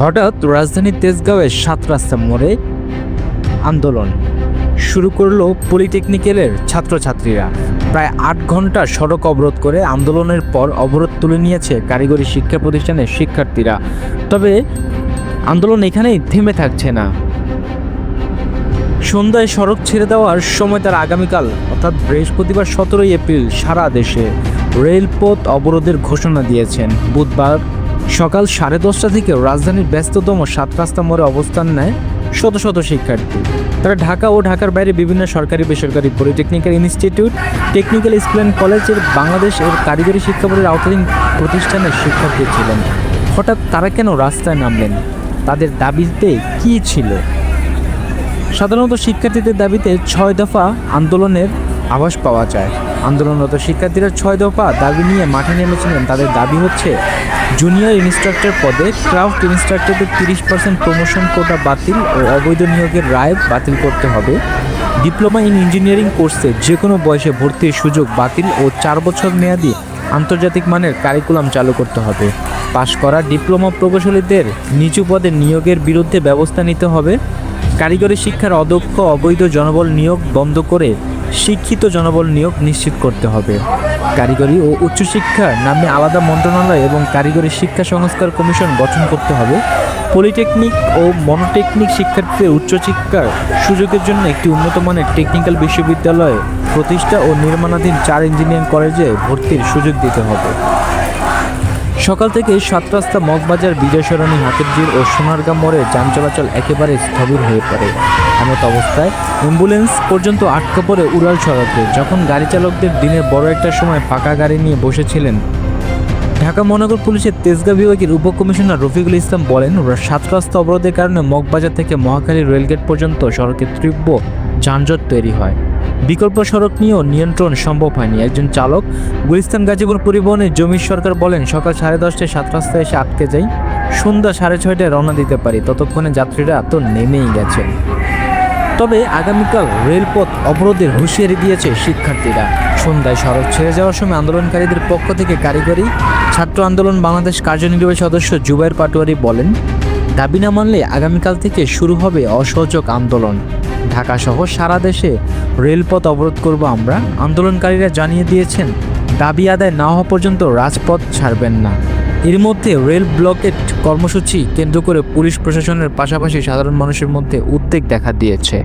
হঠাৎ রাজধানীর তেজগাঁওয়ের সাত রাস্তা মোড়ে আন্দোলন। শুরু করল পলিটেকনিক্যালের ছাত্রছাত্রীরা। প্রায় আট ঘণ্টা সড়ক অবরোধ করে আন্দোলনের পর অবরোধ তুলে নিয়েছে কারিগরি শিক্ষা প্রতিষ্ঠানের শিক্ষার্থীরা। তবে আন্দোলন এখানেই থেমে থাকছে না। সন্ধ্যায় সড়ক ছেড়ে দেওয়ার সময় তার আগামীকাল, অর্থাৎ বৃহস্পতিবার সতেরোই এপ্রিল, সারা দেশে রেলপথ অবরোধের ঘোষণা দিয়েছেন। বুধবার সকাল সাড়ে দশটা থেকে রাজধানীর ব্যস্ততম সাত রাস্তা মোড়ে অবস্থান নেয় শত শত শিক্ষার্থী। তারা ঢাকা ও ঢাকার বাইরে বিভিন্ন সরকারি বেসরকারি polytechnical institute, technical school and কলেজের বাংলাদেশ এর কারিগরি শিক্ষা বোর্ডের আওতাধীন প্রতিষ্ঠানের শিক্ষার্থী ছিলেন। হঠাৎ তারা কেন রাস্তায় নামলেন? তাদের দাবিতে কী ছিল? সাধারণত শিক্ষার্থীদের দাবিতে ছয় দফা আন্দোলনের আভাস পাওয়া যায়। আন্দোলনরত শিক্ষার্থীরা ছয় দফা দাবি নিয়ে মাঠে নেমেছিলেন। তাদের দাবি হচ্ছে, জুনিয়র ইনস্ট্রাক্টর পদে ক্রাফট ইনস্ট্রাক্টরদের তিরিশ পার্সেন্ট প্রমোশন কোটা বাতিল ও অবৈধ নিয়োগের রায় বাতিল করতে হবে। ডিপ্লোমা ইন ইঞ্জিনিয়ারিং কোর্সে যে কোনো বয়সে ভর্তির সুযোগ বাতিল ও চার বছর মেয়াদি আন্তর্জাতিক মানের কারিকুলাম চালু করতে হবে। পাশ করা ডিপ্লোমা প্রকৌশলীদের নিচু পদে নিয়োগের বিরুদ্ধে ব্যবস্থা নিতে হবে। কারিগরি শিক্ষার অদক্ষ অবৈধ জনবল নিয়োগ বন্ধ করে শিক্ষিত জনবল নিয়োগ নিশ্চিত করতে হবে। কারিগরি ও উচ্চশিক্ষার নামে আলাদা মন্ত্রণালয় এবং কারিগরি শিক্ষা সংস্কার কমিশন গঠন করতে হবে। পলিটেকনিক ও মনোটেকনিক শিক্ষার্থীদের উচ্চশিক্ষার সুযোগের জন্য একটি উন্নত মানের টেকনিক্যাল বিশ্ববিদ্যালয় প্রতিষ্ঠা ও নির্মাণাধীন চার ইঞ্জিনিয়ারিং কলেজে ভর্তির সুযোগ দিতে হবে। সকাল থেকে সাত রাস্তা মগবাজার বিজয় সরণি হাতিরঝিল ও সোনারগাঁ মোড়ে যান চলাচল একেবারে স্থবির হয়ে পড়ে। এমত অবস্থায় অ্যাম্বুলেন্স পর্যন্ত আটকা পড়ে উড়াল সড়কে, যখন গাড়ি চালকদের দিনের বড় একটা সময় ফাঁকা গাড়ি নিয়ে বসেছিলেন। ঢাকা মহানগর পুলিশের তেজগাঁ বিভাগের উপকমিশনার রফিকুল ইসলাম বলেন, সাত রাস্তা অবরোধের কারণে মগবাজার থেকে মহাখালী রেলগেট পর্যন্ত সড়কে তীব্র যানজট তৈরি হয়। বিকল্প সড়ক নিয়েও নিয়ন্ত্রণ সম্ভব হয়নি। একজন চালক, গুলিস্তান গাজীপুর পরিবহনের জমির সরকার বলেন, সকাল সাড়ে দশটায় সাত রাস্তায় এসে আটকে যাই, সন্ধ্যা সাড়ে ছয়টায় রওনা দিতে পারি। ততক্ষণে যাত্রীরা তো নেমেই গেছে। তবে আগামীকাল রেলপথ অবরোধের হুঁশিয়ারি দিয়েছে শিক্ষার্থীরা। সন্ধ্যায় সড়ক ছেড়ে যাওয়ার সময় আন্দোলনকারীদের পক্ষ থেকে কারিগরি, ছাত্র আন্দোলন বাংলাদেশ কার্যনির্বাহী সদস্য জুবাইর পাটোয়ারি বলেন, দাবি না মানলে আগামীকাল থেকে শুরু হবে অসহযোগ আন্দোলন। ঢাকা সহ সারা দেশে রেলপথ অবরোধ করব আমরা। আন্দোলনকারীরা জানিয়ে দিয়েছেন, দাবি আদায় না হওয়া পর্যন্ত রাজপথ ছাড়বেন না। এর মধ্যে রেল ব্লকেট কর্মসূচি কেন্দ্র করে পুলিশ প্রশাসনের পাশাপাশি সাধারণ মানুষের মধ্যে উদ্বেগ দেখা দিয়েছে।